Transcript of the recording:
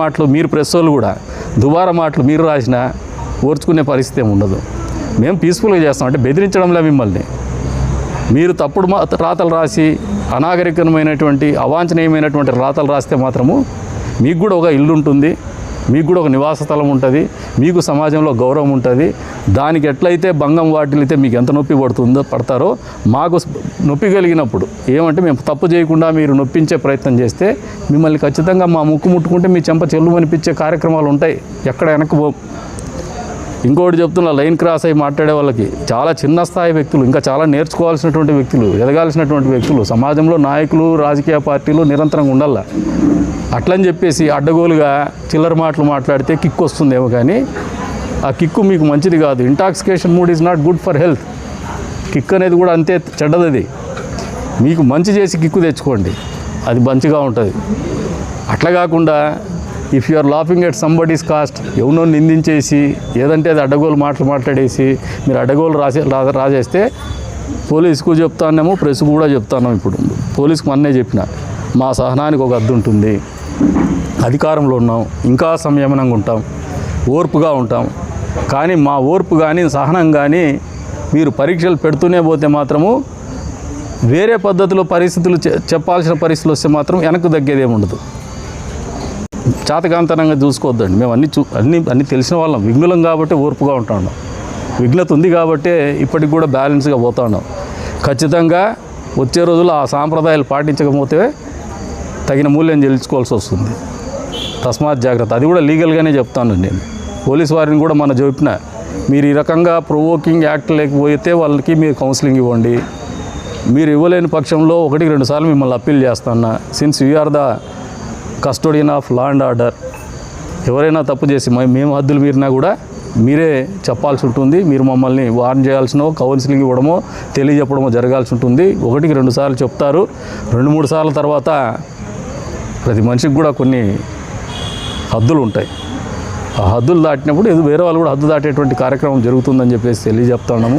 మాటలు మీరు ప్రెస్ వాళ్ళు కూడా దుబారా మాటలు మీరు రాసినా ఓర్చుకునే పరిస్థితి ఏమి ఉండదు. మేము పీస్ఫుల్గా చేస్తాం. అంటే బెదిరించడంలే మిమ్మల్ని. మీరు తప్పుడు రాతలు రాసి అనాగరికమైనటువంటి అవాంఛనీయమైనటువంటి రాతలు రాస్తే మాత్రము మీకు కూడా ఒక ఇల్లు ఉంటుంది మీకు కూడా ఒక నివాస స్థలం ఉంటుంది మీకు సమాజంలో గౌరవం ఉంటుంది. దానికి ఎట్లయితే భంగం వాటిల్లితే మీకు ఎంత నొప్పి పడుతుందో పడతారో మాకు నొప్పి కలిగినప్పుడు ఏమంటే మేము తప్పు చేయకుండా మీరు నొప్పించే ప్రయత్నం చేస్తే మిమ్మల్ని ఖచ్చితంగా మా ముక్కు ముట్టుకుంటే మీ చెంప చెల్లు అనిపించే కార్యక్రమాలు ఉంటాయి. ఎక్కడ వెనక్కి పో ఇంకోటి చెప్తున్నా లైన్ క్రాస్ అయ్యి మాట్లాడే వాళ్ళకి చాలా చిన్న స్థాయి వ్యక్తులు ఇంకా చాలా నేర్చుకోవాల్సినటువంటి వ్యక్తులు ఎదగాల్సినటువంటి వ్యక్తులు సమాజంలో నాయకులు రాజకీయ పార్టీలు నిరంతరంగా ఉండాల? అట్లని చెప్పేసి అడ్డగోలుగా చిల్లర మాటలు మాట్లాడితే కిక్ వస్తుందేమో కానీ ఆ కిక్కు మీకు మంచిది కాదు. Intoxication mood is not good for health kick అనేది కూడా అంతే చెడ్డది మీకు మంచి చేసి కిక్కు తెచ్చుకోండి. అది మంచిగా ఉంటుంది. అట్లా కాకుండా if you are laughing at somebody's cost ఎవనో నిందించేసి ఏదంటే అది అడ్డగోలు మాటలు మాట్లాడేసి మీరు అడ్డగోలు రాసే రాజేస్తే రాసేస్తే పోలీసుకు చెప్తానేమో ప్రెస్ కూడా చెప్తాను ఇప్పుడు. పోలీసుకు మొన్నే చెప్పిన మా సహనానికి ఒక అద్దు ఉంటుంది. అధికారంలో ఉన్నాం ఇంకా సంయమనంగా ఉంటాం ఓర్పుగా ఉంటాం. కానీ మా ఓర్పు కానీ సహనం కానీ మీరు పరీక్షలు పెడుతూనే పోతే మాత్రము వేరే పద్ధతిలో పరిస్థితులు చె- చెప్పాల్సిన పరిస్థితులు వస్తే మాత్రం వెనక్కు తగ్గేదేముండదు. చాతకాంతనంగా చూసుకోవద్దండి. మేము అన్ని చూ అన్ని అన్ని తెలిసిన వాళ్ళం. విఘ్నులం కాబట్టి ఓర్పుగా ఉంటున్నాం విఘ్నత ఉంది కాబట్టి ఇప్పటికి కూడా బ్యాలెన్స్గా పోతున్నాం ఖచ్చితంగా వచ్చే రోజుల్లో ఆ సాంప్రదాయాలు పాటించకపోతే తగిన మూల్యం చెల్లించుకోవాల్సి వస్తుంది. తస్మాత్ జాగ్రత్త. అది కూడా లీగల్గానే చెప్తాను నేను. పోలీస్ వారిని కూడా మన చెప్పిన మీరు ఈ రకంగా ప్రొవోకింగ్ యాక్ట్ లేకపోతే వాళ్ళకి మీరు కౌన్సిలింగ్ ఇవ్వండి. మీరు ఇవ్వలేని పక్షంలో ఒకటికి రెండు సార్లు మిమ్మల్ని అప్పీల్ చేస్తున్నా since are the custodian of law and order. ఎవరైనా తప్పు చేసి మేము హద్దులు మీరినా కూడా మీరే చెప్పాల్సి ఉంటుంది. మీరు మమ్మల్ని వార్న్ చేయాల్సినో కౌన్సిలింగ్ ఇవ్వడమో తెలియజెప్పడమో జరగాల్సి ఉంటుంది. ఒకటికి రెండు సార్లు చెప్తారు. రెండు మూడు సార్ల తర్వాత ప్రతి మనిషికి కూడా కొన్ని హద్దులు ఉంటాయి. ఆ హద్దులు దాటినప్పుడు ఏదో వేరే వాళ్ళు కూడా హద్దు దాటేటువంటి కార్యక్రమం జరుగుతుందని చెప్పేసి తెలియజెప్తున్నాము